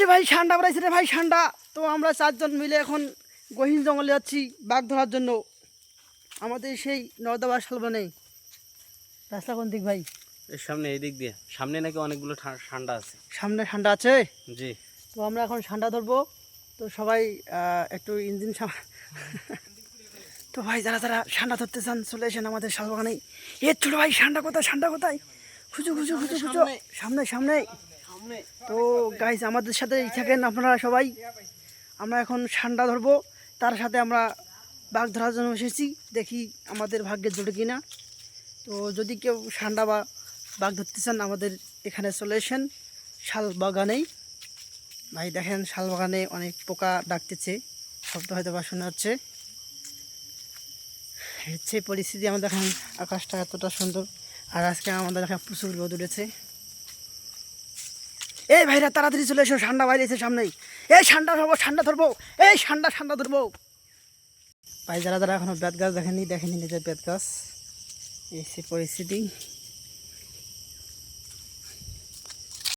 রে ভাই ঠান্ডা পড়াইছে রে ভাই ঠান্ডা তো আমরা চারজন মিলে এখন গহীন জঙ্গলে যাচ্ছি বাঘ ধরার জন্য। আমাদের সেই নর্দাবার শালবনে রাস্তা কোন দিক ভাই? এর সামনে এই দিক দিয়ে। সামনে নাকি অনেকগুলো ঠান্ডা আছে। সামনে ঠান্ডা আছে? জি। তো আমরা এখন ঠান্ডা ধরবো। তো সবাই একটু ইঞ্জিন তো ভাই যারা যারা ঠান্ডা ধরতে চান চলে এসেন আমাদের শালবাগানে এর ছোট ভাই ঠান্ডা কোথায়? ঠান্ডা কোথায়? খুঁজো খুঁজো খুঁজো খুঁজো। সামনে সামনে। তো গাইজ আমাদের সাথে থাকেন আপনারা সবাই। আমরা এখন ঠান্ডা ধরবো, তার সাথে আমরা বাঘ ধরার জন্য এসেছি, দেখি আমাদের ভাগ্যে জোটে কিনা। তো যদি কেউ ঠান্ডা বা বাঘ ধরতে চান, আমাদের এখানে চলে এসেন শাল বাগানেই। ভাই, দেখেন শাল বাগানে অনেক পোকা ডাকতেছে, শব্দ হয়তো বা শোনা যাচ্ছে। হচ্ছে পরিস্থিতি, আমাদের এখন আকাশটা এতটা সুন্দর, আর আজকে আমাদের এখানে প্রচুর রোদ উঠেছে। এই ভাইরা, তাড়াতাড়ি চলে এসো ঠান্ডা বাইরে এসে সামনেই। এই ঠান্ডা ধরবো ঠান্ডা ধরবো, এই ঠান্ডা ঠান্ডা ধরবো। ভাই, যারা যারা এখনও বেত গাছ দেখেনি দেখেনি নিজের বেত গাছ এই সে পরিস্থিতি।